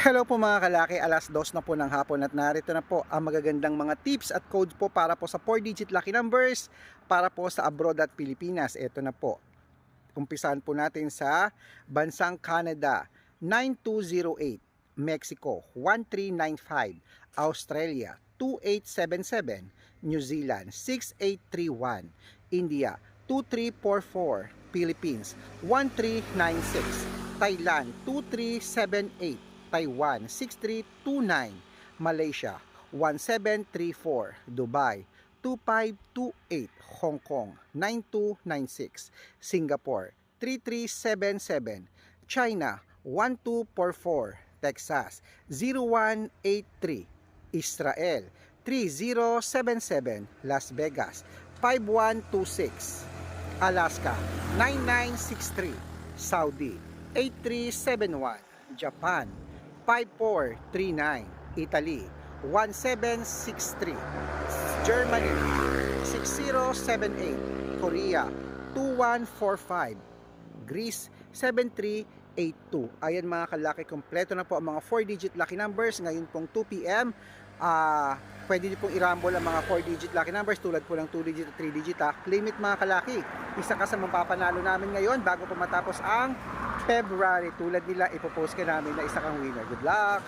Hello po mga kalaki, alas dos na po ng hapon at narito na po ang magagandang mga tips at codes po para po sa 4-digit lucky numbers para po sa abroad at Pilipinas. Ito na po. Umpisahan po natin sa bansang Canada, 9208, Mexico, 1395, Australia, 2877, New Zealand, 6831, India, 2344, Philippines, 1396, Thailand, 2378, Taiwan 6329, Malaysia 1734, Dubai 2528, Hong Kong 9296, Singapore 3377, China 1244, Texas 0183, Israel 3077, Las Vegas 5126, Alaska 9963, Saudi 8371, Japan 5439, Italy 1763, Germany 6078, Korea 2145, Greece 7382. Ayan mga kalaki, kompleto na po ang mga 4-digit lucky numbers ngayon pong 2 p.m. Ah, pwede niyo pong i-rumble ang mga 4-digit lucky numbers tulad po ng 2-digit at 3-digit ha. Claim it mga kalaki. Isa ka sa mapapanalo namin ngayon bago po matapos ang February. Tulad nila, ipopost ka namin na isa kang winner. Good luck!